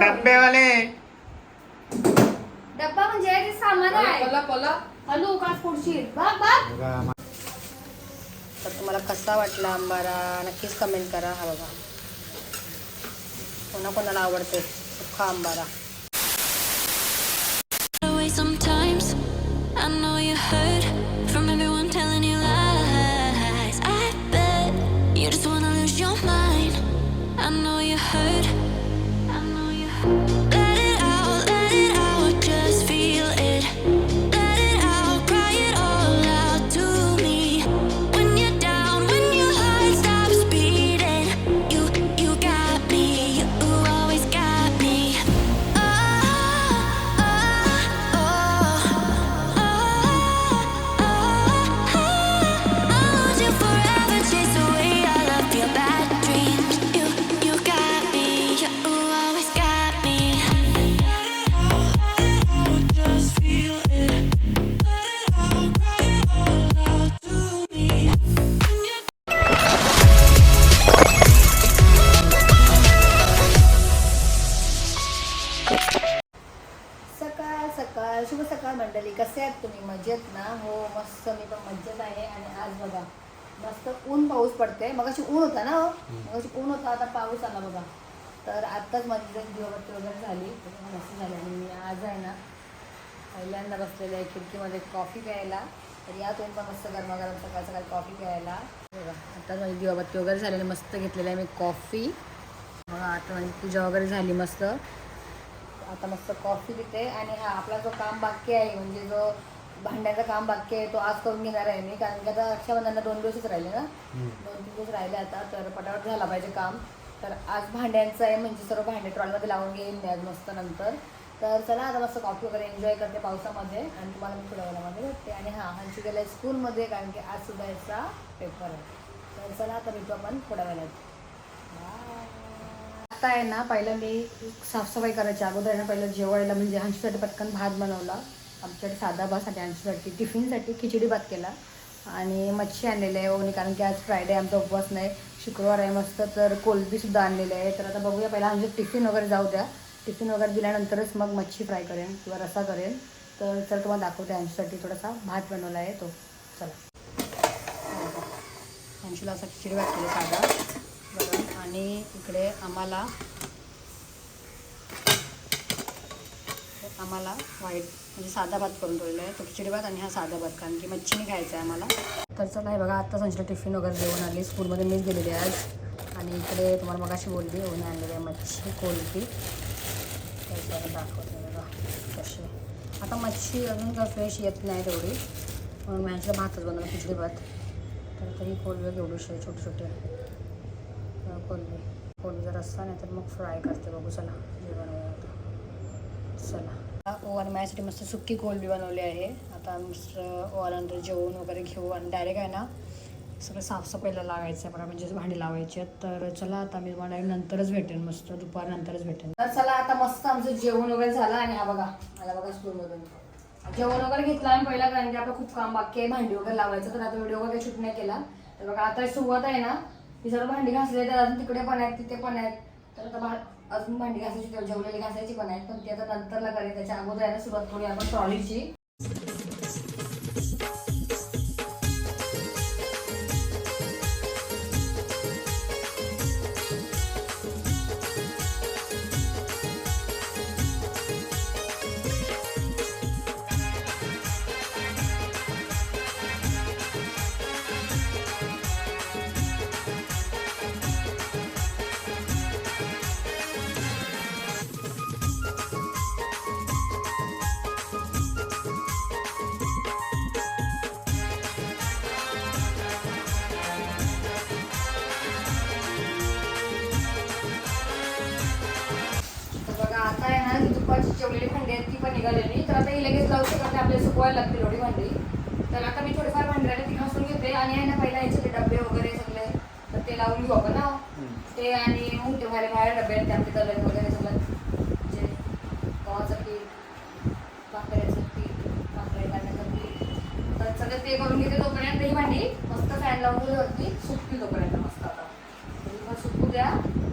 डब्बेवाले. डब्बा म्हणजे ते सामान आहे. पला पला. हॅलो का फोडशील बघ बघ. बघा, तर तुम्हाला कसा वाटला आंबारा? नक्कीच कमेंट करा. हा बघा. कोणा कोणाला आवडते सुखा आंबारा. सकाळ शुभ सकाळ मंडळी. कसे आहेत तुम्ही? मजेत ना? हो मस्त. मी पण मजेत आहे. आणि आज बघा मस्त ऊन पाऊस पडते मग ऊन होता ना हो? मग ऊन होता. आता पाऊस आला बघा. तर आत्ताच माझी दिवाबत्ती वगैरे झाली. मस्त झाली. आणि मी आज आहे ना पहिल्यांदा बसलेले आहे खिडकीमध्ये कॉफी प्यायला. तर या तुम्ही पण मस्त गरमागरम सकाळ सकाळी कॉफी प्यायला. बघा आत्ताच माझी दिवाबत्ती वगैरे झालेली. मस्त घेतलेली आहे मी कॉफी. बघा आता माझी पूजा वगैरे झाली मस्त. आता मस्त कॉफी पिते आणि हा आपला जो काम बाकी आहे म्हणजे जो भांड्याचं काम बाकी आहे तो आज करून घेणार आहे मी. कारण की आता रक्षाबंधनला दोन दिवसच राहिले ना. दोन तीन दिवस राहिले आता तर पटापट झाला पाहिजे काम. तर आज भांड्यांचं आहे म्हणजे सर्व भांडे ट्रॉलमध्ये लावून घेईन मी आज मस्त नंतर. तर चला आता मस्त कॉफी वगैरे एन्जॉय करते पावसामध्ये. आणि तुम्हाला मी थोड्या वेळामध्ये भेटते. आणि हा हंची गेला स्कूलमध्ये कारण की आज सुद्धा याचा पेपर आहे. तर चला आता भेटू आपण थोड्या वेळात आता आहे ना पहिलं मी साफसफाई करायच्या अगोदर आहे ना पहिलं जेवायला म्हणजे हंशीसाठी पटकन भात बनवला. आमच्याकडे साधा भातसाठी हंशीसाठी टिफिनसाठी खिचडी भात केला. आणि मच्छी आणलेली आहे ओनी कारण की आज फ्रायडे आमचा उपवास नाही. शुक्रवार आहे मस्त तर कोलबीसुद्धा आणलेली आहे. तर आता बघूया पहिला आमचे टिफिन वगैरे जाऊ द्या. टिफिन वगैरे दिल्यानंतरच मग मच्छी फ्राय करेन किंवा रसा करेन. तर चल तुम्हाला दाखवते हंशीसाठी थोडासा भात बनवला आहे तो. चला. हंशीला असा खिचडी भात केला साधा. बरं. आणि इकडे आम्हाला आम्हाला व्हाईट म्हणजे साधा भात करून ठेवलेला आहे. तो खिचडी भात आणि हा साधा भात कारण की मच्छीने खायचा आहे आम्हाला. तर चला हे बघा आत्ता संचिता टिफिन वगैरे जेवण आली. स्कूलमध्ये मीच गेलेली आहे आज. आणि इकडे तुम्हाला मग अशी बोलली होऊन आणलेली आहे मच्छी कोलपी दाखवते बघा कशी. आता मच्छी अजून का फ्रेश येत नाही तेवढी. म्हणून मी भातच बनवला खिचडी भात. तर तरी कोलबी एवढी छोटे छोटे अं, कोलबी जर रस्सा नाही तर मग फ्राय करते बघू चला. जेवण वगैरे आता. चला. ओव्हन माझ्यासाठी मस्त सुक्की कोलबी बनवली आहे. आता मिस्टर ओव्हनंतर जेवण वगैरे घेऊ. आणि डायरेक्ट आहे ना सगळं साफसफाईला लावायचं आहे. मला म्हणजे भांडी लावायची आहेत तर चला आता मी तुम्हाला नंतरच भेटेन मस्त. दुपारनंतरच भेटेन. तर चला आता मस्त आमचं जेवण वगैरे झालं आणि हा बघा मला बघा स्कूलमधून जेवण वगैरे घेतलं आणि पहिला कारण की आपलं खूप काम बाकी आहे. भांडी वगैरे लावायचं तर आता व्हिडिओ वगैरे शूट नाही केला. तर बघा आता सुरुवात आहे ना मी सर्व भांडी घासले तर अजून तिकडे पण आहेत तिथे पण आहेत. तर आता भा- अजून भांडी घासायची तेव्हा जेवलेली घासायची पण आहेत. पण ती आता नंतरला करेल त्याच्या अगोदर यायला सुरुवात करूया आपण ट्रॉलीची. ना दुपारची जेवलेली भांडी आहेत ती पण निघालेली. तर आता ही लगेच लावू शकत नाही आपल्याला सुकवायला लागतील एवढी भांडी. तर आता मी थोडीफार भांडी राहिली ती घासून घेते आणि आहे ना पहिला याचे ते डबे वगैरे सगळे. तर ते लावून घेऊ आपण ना ते आणि मोठे बाहेर बाहेर डबे आहेत त्यामध्ये दलन वगैरे सगळं. जे गव्हाचं पीठ भाकऱ्याचं पीठ भाकरी करण्याचं पीठ. तर सगळं ते करून घेते तोपर्यंत ही भांडी मस्त फॅन लावून दिली सुकतील तोपर्यंत मस्त आता. सुकू द्या.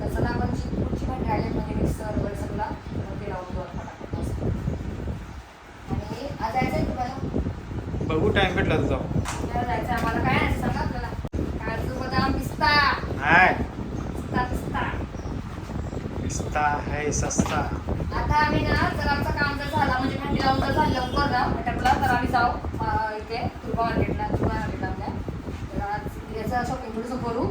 चला आपण पुढची भांडी राहिली म्हणजे मिक्सर वगैरे सगळा बघू टाइम भेटला तर जाऊ आपल्याला जायचं. आम्हाला काय आहे? सांगा आपल्याला काजू बदाम पिस्ता. हाय. पिस्ता पिस्ता. पिस्ता है सस्ता. आता आम्ही ना जर आमचं काम जर झालं म्हणजे भांडी लावून जर झालं लवकर ना मटपला तर आम्ही जाऊ इथे तुर्बा मार्केटला तुर्बा मार्केटला आपल्या. तर आज याचं शॉपिंग थोडंसं करू.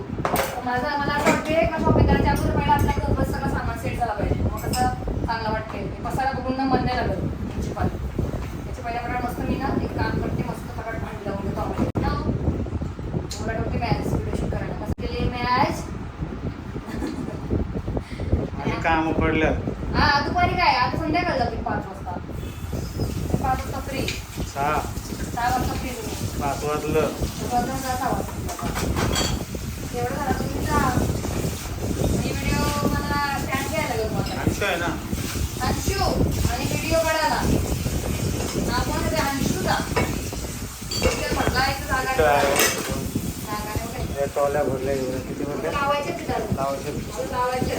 माझं मला असं वाटते का शॉपिंग करायच्या अगोदर पहिला आपल्या सगळं सामान सेट झालं पाहिजे. मग कसं चांगलं वाटते ते पसारा बघून ना मन नाही लागत. मी ना एक काम करते मस्त फटाफट लावून देतो आम्हाला मला वाटते मॅच व्हिडिओ करायला कसं केली मॅच आणि काम पडलं. हा दुपारी काय? आता संध्याकाळ जाते पाच वाजता. पाच वाजता फ्री सहा. सहा वाजता फ्री तुम्ही. पाच वाजलं. सहा वाजता एवढं झालं तुम्ही जा आणि व्हिडिओ मला स्टँड घ्यायला लागेल तुम्हाला अंशू आहे ना अंशू आणि व्हिडिओ काढायला हा कोण आहे ते अंशूचा तिथे म्हटलं आहे तर जागा इथं नाही. आहे. जागा नाही ट्रॉल्या भरल्या एवढ्या. किती लावायचे.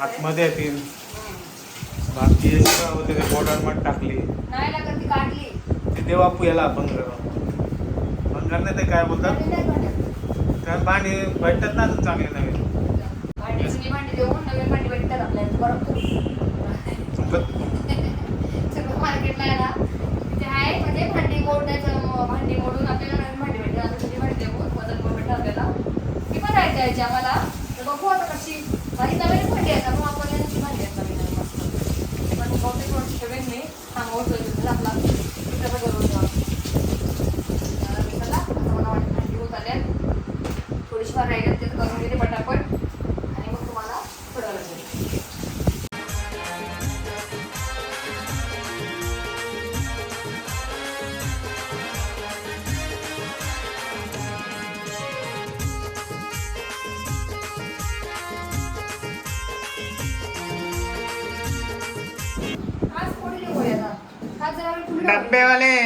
आतमध्ये येतील. बाकी होते ते बोटांमध्ये टाकली. नाही लागत ती ते बापू याला बंगार. बंगार नाही ते काय बोलतात. त्या भांडी भेटतात ना चांगले नवीन? मार्केटला म्हणजे भांडी मोडण्याचं म- भांडी मोडून आपल्याला नवीन भांडी भेटते आता जुनी भांडी देऊन वजन पण भेटतं आपल्याला ती आम्हाला. तर बघू आता कशी? माझी नवीन भांडी आहे मग आपण यांची भांडी आहेत नवीन पण बहुतेक थोडं ठेवेन मी. सांगवतो तुला आपला. कसं करून द्या चला मला वाटतं भांडी होत आल्या थोडीशी फार राहिल्यात ते करून घेते पटापट. डब्बेवाले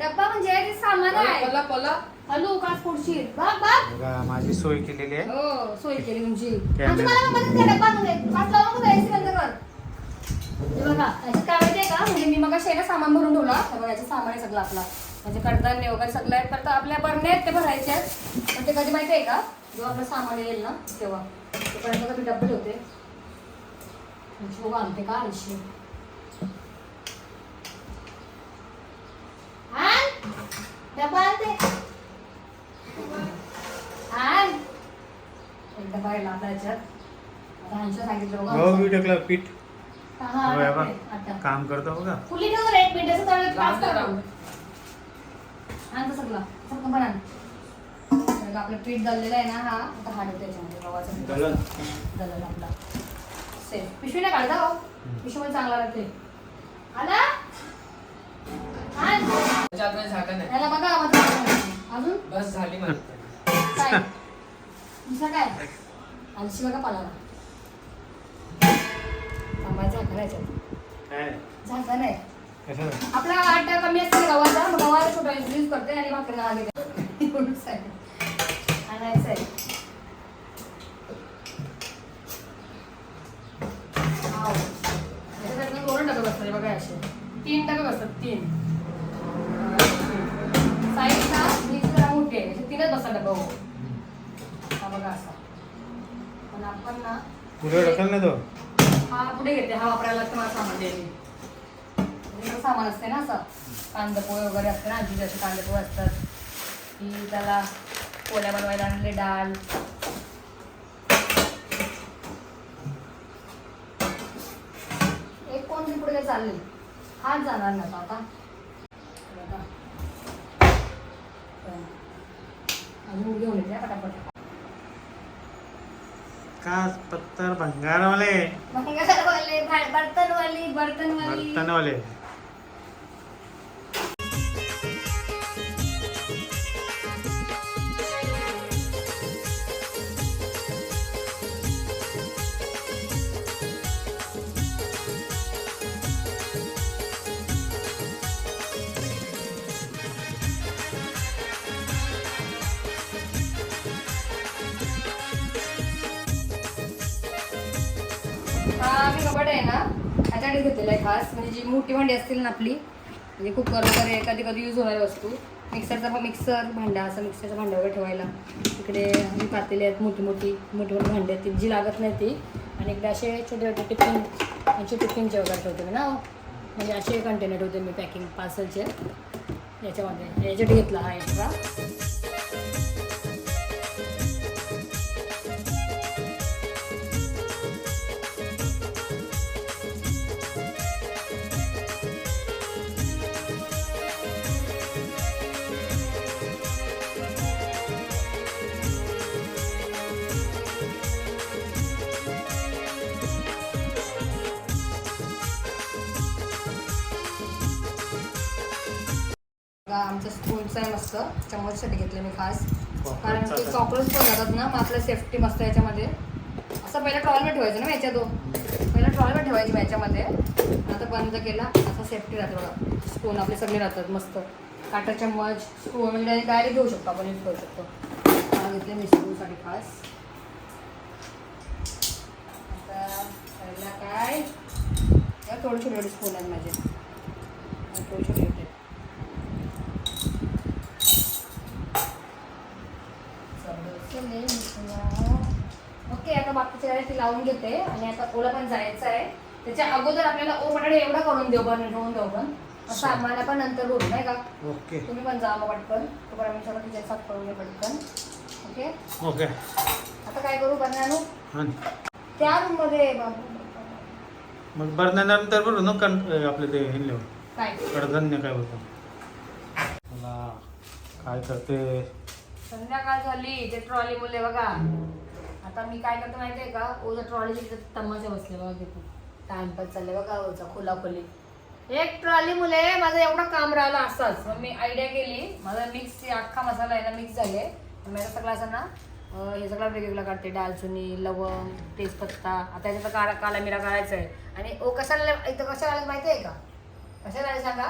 डब्बा म्हणजे ते सामान आहे. पला पला हॅलो काच फोडशील? बघ बघ. बघा माझी सोय केलेली आहे. हो सोय केली तुमची आणि तुम्हाला मग मदत करा डब्बा मध्ये काच लावून नको एसी बंद कर. हे बघा काय माहितीये का? म्हणजे मी मग शेला सामान भरून ठेवला. हे बघा याचं सामान आहे सगळं आपला. म्हणजे कडधान्य वगैरे सगळं आहे तर आपल्या बरण्या आहेत ते भरायचे आहेत. पण ते कधी माहिती आहे का? जेव्हा आपलं सामान येईल ना तेव्हा. तोपर्यंत कधी डब्बे ठेवते शिव आणते का आळशी आण. डब्बा आणते आण. याच्यात आता अंशू सांगितलं बघा. गहू बी टाकलं पीठ हा, हा, बा. आता. काम करतो बघा. फुली ठेवून एक मिनिट सगळं पाच करा आण तो सगळं सगळं पण आण मग आपलं पीठ दळलेलं आहे ना हा आता हा ठेवतो याच्यामध्ये गव्हाचं पीठ. दळण. दळण आपला. सेम पिशवी नाही काढता हो. पिशवी चांगला राहते आला? आण. त्याच्यात नाही झाकण आहे. याला बघा आवाज. अजून? बस झाली माझी. काय? दुसरं काय? आलशी बघा पाला? काय? झाकण आहे. कसं आपला आटा कमी असते गव्हाचा. गव्हाला छोटा यूज करते आणि भाकरीला आगे एवढंच आहे आणायचं आहे हाव. याच्यासाठी दोन डबे बसतात बघा असे तीन डबे बसतात तीन साईडला मिक्स जरा मोठी आहे असे तीनच बसतात डबा हो हा बघा असा पण आपण ना पुढे ढकल ना तो हा पुढे घेते हा वापरायला लागतं मला सामान द्यायला वेगळं सामान असते ना असं कांदापोहे वगैरे असते ना आजी जसे कांदापोहे असतात. की त्याला पोळ्या बनवायला आणले डाळ. एक कोण तरी पुढे चालले हाच जाणार ना आता. अजून घेऊन येते पटापट. काच पत्तर भंगारवाले? वाले बर्तन वाली बर्तन वाली बर्तनवाले. हा मी कपाट आहे ना. ह्याच्यासाठी घेतलेला आहे खास. म्हणजे जी मोठी भांडी असतील ना आपली म्हणजे कुकर वगैरे कधी कधी यूज होणारी वस्तू. मिक्सरचा पण मिक्सर भांडा असं मिक्सरचं भांडा वगैरे ठेवायला. इकडे ही पातेली आहेत मोठी मोठी मोठी मोठी भांडी आहेत. ती जी लागत नाही ती. आणि इकडे असे छोटे छोटे टिफिन यांचे टिफिनचे वगैरे ठेवते मी ना. म्हणजे असे कंटेनर ठेवते मी पॅकिंग पार्सलचे याच्यामध्ये. याच्यात घेतला हा एक्स्ट्रा बघा, आमच्या स्कूलचं आहे मस्त. चम्मचसाठी घेतले मी खास. कारण की कॉक्रोच पण जातात ना मग आपलं सेफ्टी मस्त याच्यामध्ये. असं पहिला ट्रॉलवर ठेवायचं ना मी याच्यात पहिला ट्रॉलवर ठेवायची याच्यामध्ये. आता बंद केला असं सेफ्टी राहते बघा. स्पून आपले सगळे राहतात मस्त. काटा चम्मच स्पून म्हणजे डायरेक्ट घेऊ शकतो आपण यूज करू शकतो. हा घेतले मी स्कूलसाठी खास. आता पहिला काय? या थोडे छोटे छोटे स्पून आहेत माझे. हे थोडे छोटे लावून घेते आणि आता ओला पण जायचं आहे. त्याच्या अगोदर आपल्याला ओ बटाटे एवढा करून देऊ पण ठेवून देऊ पण. असं आम्हाला पण नंतर बोलू नाही का? ओके. तुम्ही पण जा मग पटकन. तोपर्यंत मी सगळं किचन साफ करून पटकन. ओके? ओके. आता काय करू बनवू आणि त्या रूममध्ये बाबू मग भरण्यानंतर बरोबर ना कण आपलं ते हे लिहून. काय? कडधान्य काय बोलतो मला काय करते? संध्याकाळ झाली ते ट्रॉली मुले बघा. आता मी काय करतो माहितीये का? ओझं ट्रॉलीचे तमाशा बसले बघा किती टाइमपास चालले बघा ओझा खोला खोली एक ट्रॉली मुले माझं एवढं काम राहिलं असंच. मग मी आयडिया केली. माझा मिक्स अख्खा मसाला आहे ना मिक्स झाले. मी आता सगळं असं ना हे सगळं वेगवेगळं काढते दालचिनी लवंग तेजपत्ता. आता याच्यात काळा काळा मिरा काढायचा आहे. आणि ओ कशाला इथं कशाला आलं माहिती आहे का? कशाला आलं सांगा?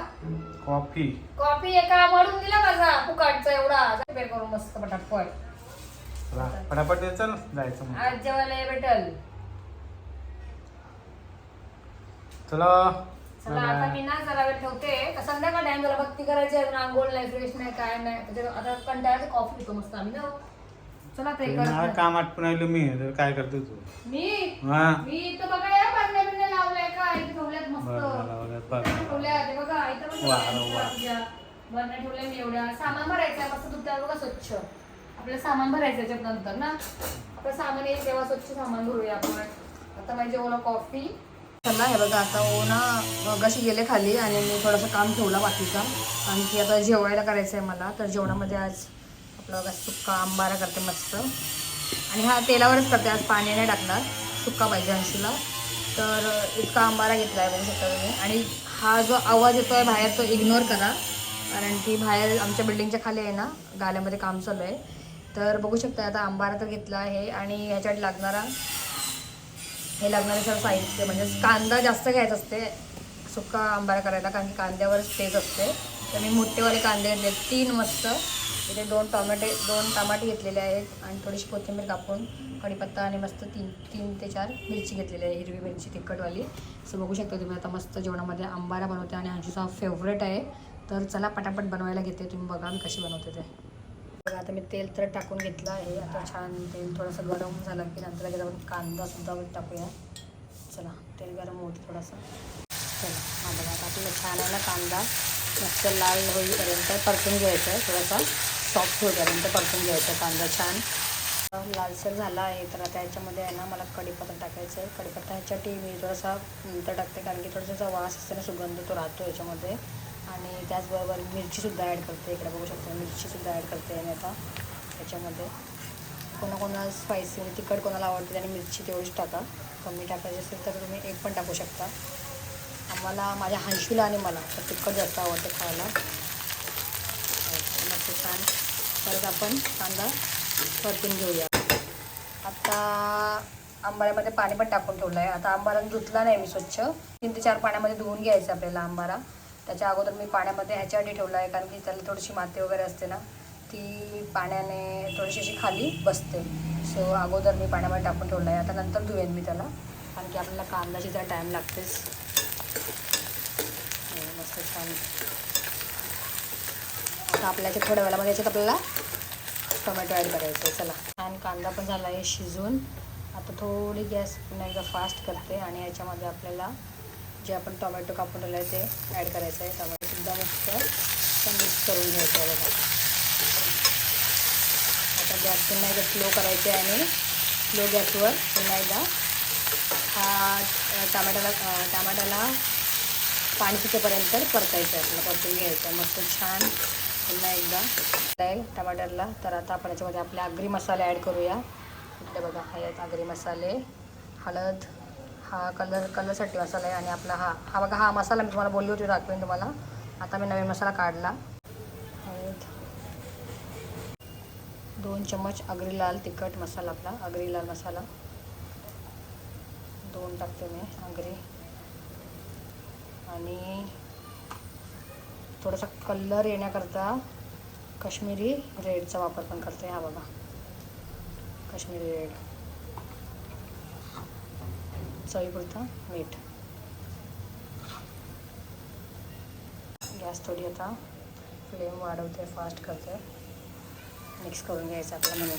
कॉफी कॉफी एका वाढून दिला माझा फुकाटचा एवढा. प्रिपेअर करून मस्त पटापट. चला फटाफट यायचं ना जायचं मग. आज जेवायला ये भेटल. चला. चला आता मी ना जरा वेळ ठेवते. का संध्याकाळ टाइम झाला भक्ती करायची अजून आंघोळ नाही फ्रेश नाही काय नाही. म्हणजे आता कंटाळ्याचं कॉफी पितो मस्त आम्ही ना. चला ते मला काम आटपून राहिलो मी तर काय करतो तू? मी? हा. मी इथं बघा या लावलाय का? इथे ठेवल्यात मस्त. बरं, बरं, बरं, बरं. इथे ठेवल्या ते बघा इथं पण वा, वा. ठेवल्या मी एवढ्या. सामान भरायचं आहे मस्त धुत्यावर बघा स्वच्छ. आपलं सामान भरायचं याच्यात नंतर ना. आपलं सामान येईल तेव्हा स्वच्छ सामान भरूया आपण. आता माझी ओला कॉफी. चला हे बघा आता ओ ना गेले खाली आणि मी थोडंसं काम ठेवला बाकीचा. कारण की आता जेवायला करायचं आहे मला. तर जेवणामध्ये आज आपलं बघा सुक्का आंबारा करते मस्त. आणि हा तेलावरच करते आज पाणी नाही टाकणार. सुक्का पाहिजे अंशीला तर इतका आंबारा घेतला आहे बघू शकता तुम्ही. आणि हा जो आवाज येतो आहे बाहेर तो इग्नोर करा. कारण की बाहेर आमच्या बिल्डिंगच्या खाली आहे ना गाल्यामध्ये काम चालू आहे. तर बघू शकता आता आंबारा तर घेतला आहे आणि ह्याच्यात लागणारा हे लागणारे सर्व साहित्य म्हणजे कांदा जास्त घ्यायचा असते सुक्का आंबारा करायला कारण की कांद्यावरच तेज असते. तर मी मोठेवाले कांदे घेतले तीन मस्त. इथे दोन टॉमॅटे दोन टमाटे घेतलेले आहेत आणि थोडीशी कोथिंबीर कापून कढीपत्ता आणि मस्त तीन तीन ते चार मिरची घेतलेली आहे हिरवी मिरची तिखटवाली. असं बघू शकता तुम्ही आता मस्त जेवणामध्ये आंबारा बनवते आणि आमचा फेवरेट आहे. तर चला पटापट बनवायला घेते तुम्ही बघा मी कशी बनवते ते. बघा आता मी तेल तर टाकून घेतलं आहे. आता छान तेल थोडंसं गरम झालं की नंतर लगेच आपण कांदासुद्धा टाकूया. चला तेल गरम होतं थोडंसं. चला हा बघा आता आपल्याला छान आहे ना कांदा. मस्त लाल होईपर्यंत परतून घ्यायचं आहे. थोडासा सॉफ्ट होईपर्यंत परतून घ्यायचा आहे कांदा छान. लालसर झाला आहे तर आता याच्यामध्ये आहे ना मला कढीपत्ता टाकायचं आहे. कढीपत्ता ह्याच्यासाठी मी थोडासा नंतर टाकते कारण की थोडासा वास असते ना सुगंध तो राहतो याच्यामध्ये. आणि त्याचबरोबर मिरचीसुद्धा ॲड करते. इकडे बघू शकता मिरचीसुद्धा ॲड करते मी आता त्याच्यामध्ये. कोणाकोणाला स्पायसी म्हणजे तिखट कोणाला आवडते आणि मिरची तेवढीच टाका. कमी टाकायची असेल तर तुम्ही एक पण टाकू शकता. आम्हाला माझ्या हांशीला आणि मला तर तिखट जास्त आवडते खायला. मस्त छान. परत आपण कांदा परतून घेऊया. आता आंबाऱ्यामध्ये पाणी पण टाकून ठेवलं आहे आता आंबारा धुतला नाही मी स्वच्छ. तीन ते चार पाण्यामध्ये धुवून घ्यायचं आपल्याला आंबारा. त्याच्या अगोदर मी पाण्यामध्ये ह्याच्यासाठी ठेवलं आहे कारण की त्याला थोडीशी माती वगैरे असते ना ती पाण्याने थोडीशी अशी खाली बसते. सो अगोदर मी पाण्यामध्ये टाकून ठेवलं आहे. आता नंतर धुवेन मी त्याला कारण की आपल्याला कांदा शिजायला टाईम लागतेच. हो, मस्त छान. आता आपल्या याच्यात थोड्या वेळामध्ये याच्यात आपल्याला टोमॅटो ॲड करायचं आहे. चला. छान कांदा पण झाला आहे शिजून. आता थोडी गॅस पुन्हा एकदा फास्ट करते आणि याच्यामध्ये आपल्याला जे आपण टोमॅटो कापून ठेवलं आहे ते ॲड करायचं आहे. टोमॅटोसुद्धा मस्त मिक्स करून घ्यायचं आहे बघा. आता गॅस पुन्हा एकदा स्लो करायचे आहे आणि स्लो गॅसवर पुन्हा एकदा हा टमाट्याला टमाट्याला पाणी सुटेपर्यंत परतायचं आहे. आपल्याला परतून घ्यायचं आहे. मस्त छान पुन्हा एकदा आहे टमाटरला तर आता आपण याच्यामध्ये आपले आगरी मसाले ॲड करूया. इकडे बघा हा आहेत आगरी मसाले. हळद हा कलर कलरसाठी मसाला आहे आणि आपला हा हा बघा हा मसाला मी तुम्हाला बोलली होती दाखवेन तुम्हाला. आता मी नवीन मसाला काढला. दोन चम्मच आगरी लाल तिखट मसाला आपला आगरी लाल मसाला. दोन टाकते मी आगरी. आणि थोडासा कलर येण्याकरता कश्मीरी रेडचा वापर पण करते हा बघा. काश्मीरी रेड. चवीपुरतं मीठ. गॅस थोडी आता फ्लेम वाढवते फास्ट करते. मिक्स करून घ्यायचं आपलं म्हणून.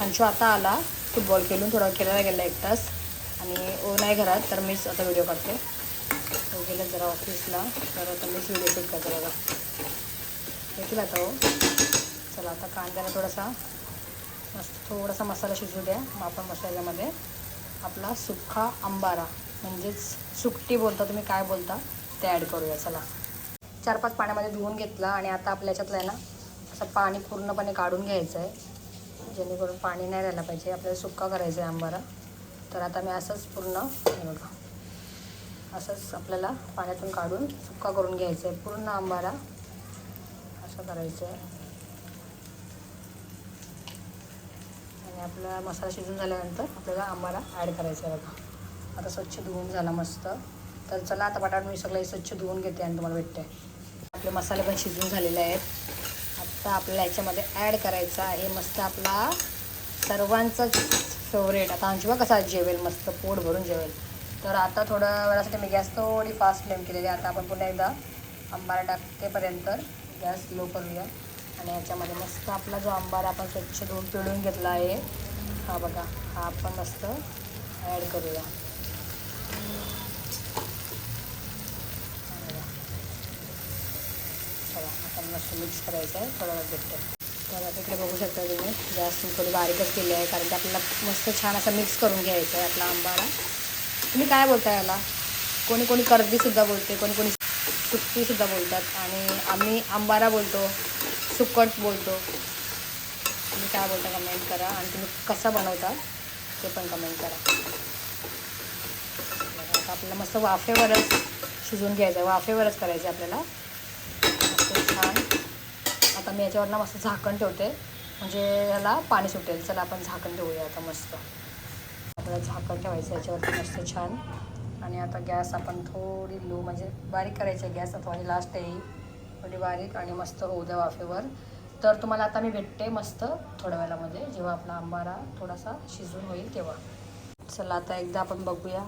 हंशू आता आला. फुटबॉल खेळून थोडा खेळायला गेला एक तास. आणि ओ नाही घरात तर मीच आता व्हिडिओ काढते. गेलं जरा ऑफिसला. तर आता मीच व्हिडिओ शूट करते बघा. येतील आता हो. चला आता कांद्याला थोडासा मस्त थोडासा मसाला शिजू द्या. मग आपण मसाल्यामध्ये. आपला सुक्का आंबारा म्हणजेच सुकटी बोलता तुम्ही काय बोलता ते ॲड करूया. चला. चार पाच पाण्यामध्ये धुवून घेतला आणि आता आपल्या याच्यातलं आहे ना असं पाणी पूर्णपणे काढून घ्यायचं आहे जेणेकरून पाणी नाही राहिलं पाहिजे. आपल्याला सुक्का करायचा आहे आंबारा तर आता मी असंच पूर्ण बघा. असंच आपल्याला पाण्यातून काढून सुक्का करून घ्यायचं आहे. पूर्ण आंबारा असं करायचं आहे. आणि आपला मसाला शिजून झाल्यानंतर आपल्याला आंबाला ॲड करायचा आहे बघा. आता स्वच्छ धुवून झाला मस्त. तर चला आता बटाट मी सगळं स्वच्छ धुवून घेते आणि तुम्हाला भेटते. आपले मसाले पण शिजून झालेले आहेत. आता आपल्याला याच्यामध्ये ॲड करायचा आहे मस्त आपला सर्वांचाच फेवरेट आता अंशुबा कसा जेवेल मस्त पोट भरून जेवेल. तर आता थोडं वेळासाठी मी गॅस थोडी फास्ट फ्लेम केलेली आहे. आता आपण पुन्हा एकदा आंबारा टाकेपर्यंत गॅस लो करूया. आणि याच्यामध्ये मस्त आपला जो आंबारा आपण स्वच्छ धुवून पिळून घेतला आहे हा बघा हा आपण मस्त ॲड करूया. बघा. चला आपण मस्त मिक्स करायचं आहे थोडा वेळ भेटते तर आता इकडे बघू शकता तुम्ही गॅस मी थोडी बारीकच केली आहे कारण की आपल्याला मस्त छान असं मिक्स करून घ्यायचं आहे आपला आंबारा. तुम्ही काय बोलता याला? कोणी कोणी कर्दीसुद्धा बोलते कोणी कोणी सुट्टीसुद्धा बोलतात. आणि आम्ही आंबारा बोलतो सुकट बोलतो. तुम्ही काय बोलता कमेंट करा. आणि तुम्ही कसा बनवता ते पण कमेंट करा. आता आपल्याला मस्त वाफेवरच शिजवून घ्यायचं आहे वाफेवरच करायचं आहे आपल्याला. मस्त छान. आता मी याच्यावर ना मस्त झाकण ठेवते. म्हणजे याला पाणी सुटेल. चला आपण झाकण ठेवूया आता मस्त. आपल्याला झाकण ठेवायचं याच्यावरती मस्त छान. आणि आता गॅस आपण थोडी लो म्हणजे बारीक करायची आहे गॅस आता लास्ट आहे. थोडी बारीक आणि मस्त होऊ द्या वाफेवर. तर तुम्हाला आता मी भेटते मस्त थोड्या वेळामध्ये जेव्हा आपला आंबारा थोडासा शिजून होईल तेव्हा. चला आता एकदा आपण बघूया.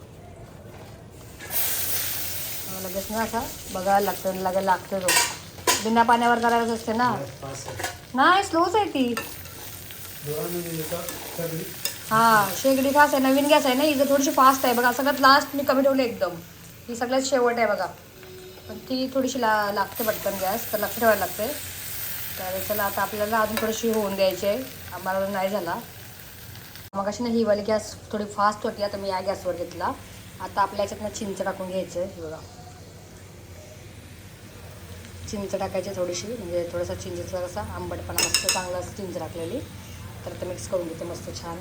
लगेच ना असा बघायला लागतं लगेच लागतो तो. बिना पाण्यावर करायलाच असते ना. नाही स्लोच आहे ती. हा शेगडी फास्ट आहे नवीन गॅस आहे ना ही जर थोडीशी फास्ट आहे बघा. सगळ्यात लास्ट मी कमी ठेवली एकदम. ही सगळ्यात शेवट आहे बघा. पण ती थोडीशी ला लागते पटकन गॅस तर लक्ष ठेवायला लागते. तर चला आता आपल्याला अजून थोडीशी होऊन द्यायची आहे. आम्हाला नाही झाला. मग अशी ना ही वाली गॅस थोडी फास्ट होती आता मी या गॅसवर घेतला. आता आपल्या याच्यातनं चिंच टाकून घ्यायचं आहे बघा. चिंच टाकायची थोडीशी म्हणजे थोडासा चिंचेचा कसा आंबटपणा मस्त चांगला चिंच टाकलेली तर ते मिक्स करून घेते मस्त छान.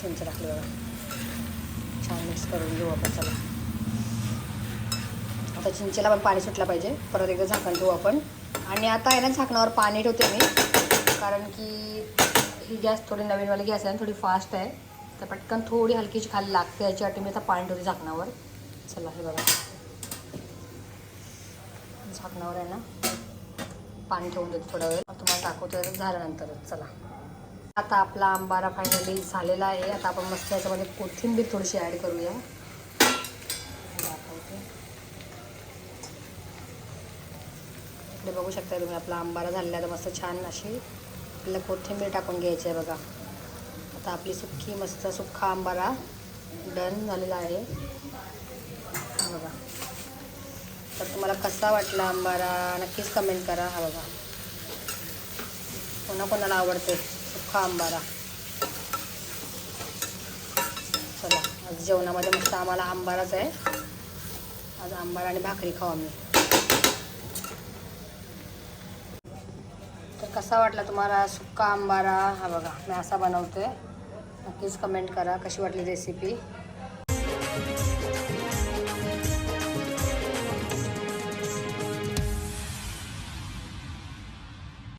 चिंच टाकली बघा. छान मिक्स करून घेऊ आपण चला. आता चिंचेला पण पाणी सुटलं पाहिजे. परत एकदा झाकण ठेवू आपण. आणि आता आहे ना झाकणावर पाणी ठेवते मी. कारण की ही गॅस थोडी नवीनवाली गॅस आहे ना थोडी फास्ट आहे. तर पटकन थोडी हलकीची खाली लागते याच्यासाठी मी आता पाणी ठेवते झाकणावर. चला हे बघा. झाकणावर आहे ना. पाणी ठेवून देतो थोडा वेळ. मग तुम्हाला दाखवतो झाल्यानंतरच चला. आता आपला आंबारा फायनली झालेला आहे. आता आपण मस्त याच्यामध्ये कोथिंबीर थोडीशी ॲड करूया. इकडे बघू शकता तुम्ही आपला आंबारा झालेला आहे. मस्त छान अशी आपल्याला कोथिंबीर टाकून घ्यायची आहे बघा. आता आपली सुक्की मस्त सुखा आंबारा डन झालेला आहे. हा बघा. तर तुम्हाला कसा वाटला आंबारा? नक्कीच कमेंट करा. हा बघा. कोणाकोणाला आवडते सुक्का आंबारा. चला आज जेवणामध्ये मस्त आम्हाला आंबाराच आहे. आज आंबारा आणि भाकरी खाऊ आम्ही. तर कसा वाटला तुम्हाला सुक्का आंबारा? हा बघा मी असा बनवते नक्कीच कमेंट करा कशी वाटली रेसिपी